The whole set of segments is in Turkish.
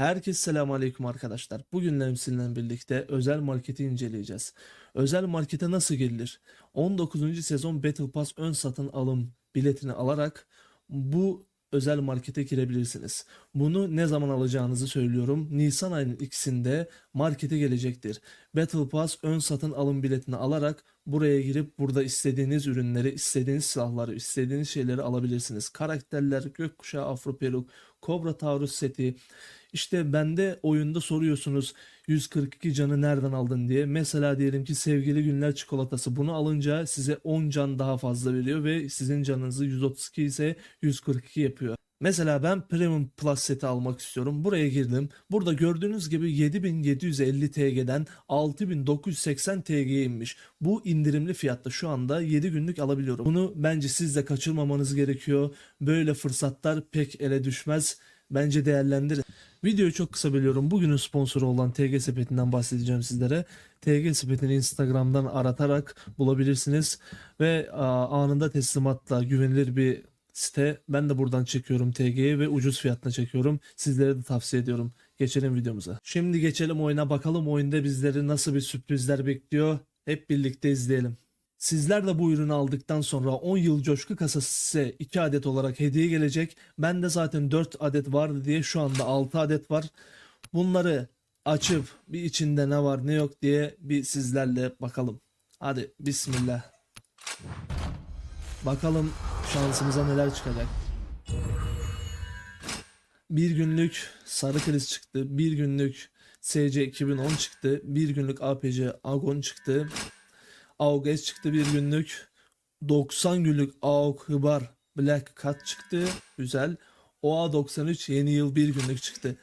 Herkese selamun aleyküm arkadaşlar. Bugün sizinle birlikte özel marketi inceleyeceğiz. Özel markete nasıl girilir? 19. sezon Battle Pass ön satın alım biletini alarak bu özel markete girebilirsiniz. Bunu ne zaman alacağınızı söylüyorum. Nisan ayının ikisinde markete gelecektir. Battle Pass ön satın alım biletini alarak buraya girip burada istediğiniz ürünleri, istediğiniz silahları, istediğiniz şeyleri alabilirsiniz. Karakterler, gökkuşağı, afro peruk, Kobra Taurus seti. İşte bende oyunda soruyorsunuz 142 canı nereden aldın diye. Mesela diyelim ki sevgili günler çikolatası. Bunu alınca size 10 can daha fazla veriyor ve sizin canınızı 132 ise 142 yapıyor. Mesela ben Premium Plus seti almak istiyorum. Buraya girdim. Burada gördüğünüz gibi 7750 TL'den 6980 TL'ye inmiş. Bu indirimli fiyatta şu anda 7 günlük alabiliyorum. Bunu bence siz de kaçırmamanız gerekiyor. Böyle fırsatlar pek ele düşmez. Bence değerlendirin. Videoyu çok kısa bölüyorum. Bugünün sponsoru olan TG Sepeti'nden bahsedeceğim sizlere. TG Sepeti'ni Instagram'dan aratarak bulabilirsiniz. Ve anında teslimatla güvenilir bir site. Ben de buradan çekiyorum TG'yi ve ucuz fiyatına çekiyorum. Sizlere de tavsiye ediyorum. Geçelim videomuza. Şimdi geçelim oyuna bakalım oyunda bizleri nasıl bir sürprizler bekliyor. Hep birlikte izleyelim. Sizler de bu ürünü aldıktan sonra 10 yıl coşku kasası size 2 adet olarak hediye gelecek. Ben de zaten 4 adet vardı diye şu anda 6 adet var. Bunları açıp bir içinde ne var ne yok diye bir sizlerle bakalım. Hadi bismillah. Bakalım şansımıza neler çıkacak. Bir günlük sarı kriz çıktı. Bir günlük SC 2010 çıktı. Bir günlük APC Agon çıktı. AUG S çıktı bir günlük. 90 günlük AUG Hıbar Black Cat çıktı. Güzel. OA 93 yeni yıl bir günlük çıktı.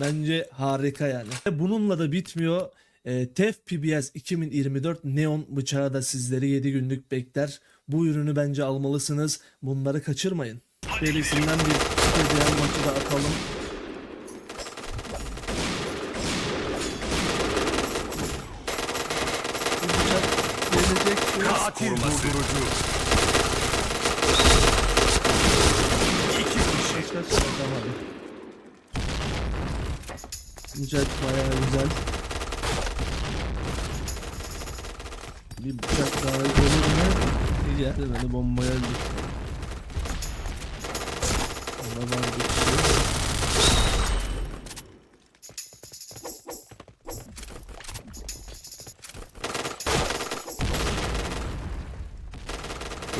Bence harika yani. Bununla da bitmiyor. E, TEF PBS 2024 Neon bıçağı da sizleri 7 günlük bekler. Bu ürünü bence almalısınız. Bunları kaçırmayın. Serisinden bir diğer maçı da atalım. Katil durdurucu. İki kişi. Kaç atamadı. Bıçak bayağı güzel. Bir bıçak daha gelir mi? Hiç gelmedi bomba geldi. Ona var bir şey.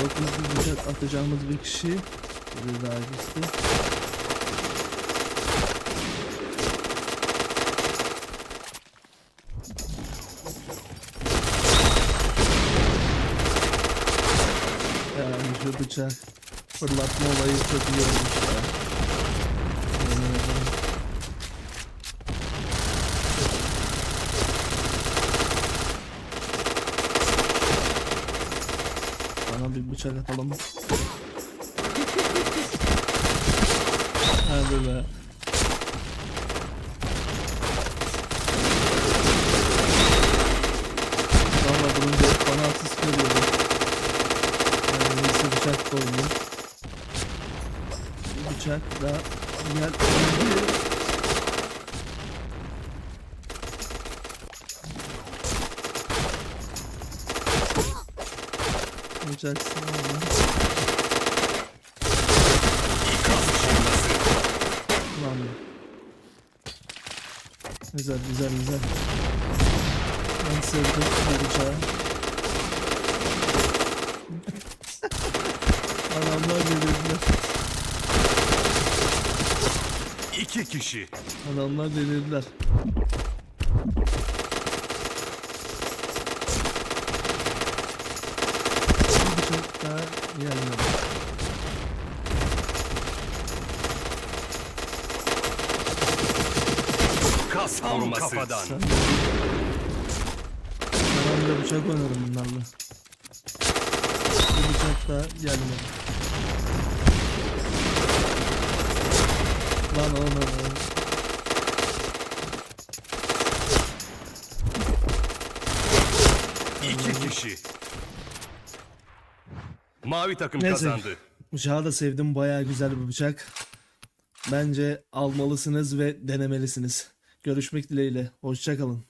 Yok bir bıçak atacağımız bir kişi. Bir daha şu bıçak fırlatma olayı çok iyi olmuş ya. Ederim. Bana bir bıçak atalım. Hadi be. Neyse bıçak oynuyor. Bir bıçak da gel. Bıçak sağlam. İkaz bombası. Lan. Güzel güzel güzel. Ben sevdim bu bıçağı. Adamlar delirdiler. İki kişi. Adamlar delirdiler. Bıçak daha gelmedi. Kasam kafadan. Sen Ben de bıçak oynarım bunlarla. Daha gelmedi. Lan oğlum. İki kişi. Mavi takım Neyse. kazandı. Bıçağı da sevdim. Bayağı güzel bir bıçak. Bence almalısınız ve denemelisiniz. Görüşmek dileğiyle. Hoşçakalın.